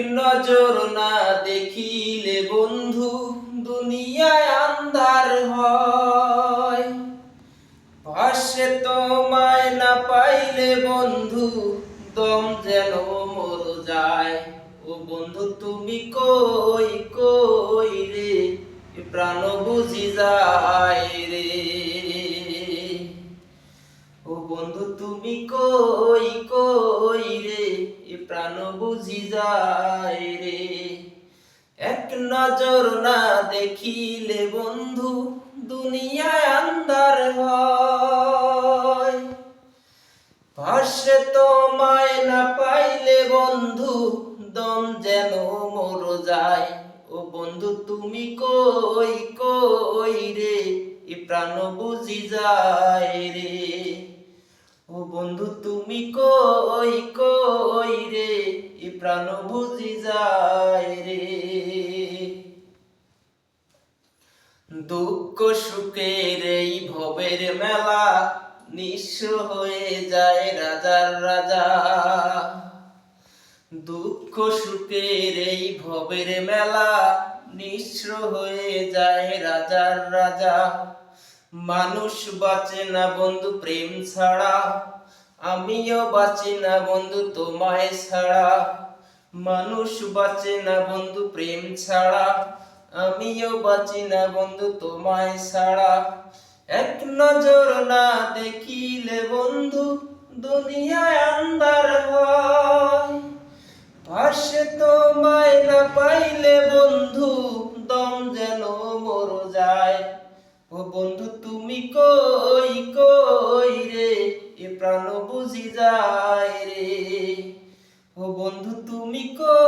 নজর না দেখিলে বন্ধু, দুনিয়ায় আন্ধার হয়। পাশে তোমায় না পাইলে বন্ধু, দম যেন মর যায়। ও বন্ধু, তুমি কই কই রে? প্রাণ বুঝি যায় রে। ও বন্ধু, তুমি কই কই রে? প্রাণ বুঝি যায় রে। এক নজর না দেখিলে বন্ধু, দুনিয়ায় আন্ধার হয়। পাশে তোমায় না পাইলে বন্ধু, দম যেন মর যায়। ও বন্ধু, তুমি কই কই রে? এ প্রাণ বুঝি যায় রে। ও বন্ধু, তুমি কই কই রে? প্রাণ বুঝি যায় রে। দুঃখ সুখের এই ভবের মেলা নিঃস্ব হয়ে যায় রাজার রাজা। দুঃখ সুখের এই ভবের মেলা নিঃস্ব হয়ে যায় রাজার রাজা। মানুষ বাঁচে না বন্ধু, প্রেম ছাড়া। আমিও বাঁচি না বন্ধু, তোমায় ছাড়া। মানুষ বাঁচে না বন্ধু, প্রেম ছাড়া। আমিও বাঁচি না বন্ধু, তোমায় ছাড়া। এক নজর না দেখিলে বন্ধু, দুনিয়ায় আন্ধার হয়। পাশে তোমায় না পাইলে বন্ধু, দম যেন মর যায়। ও বন্ধু, তুমি কই কই রে? এ প্রাণ বুঝি যায় রে। ও বন্ধু তুমি কই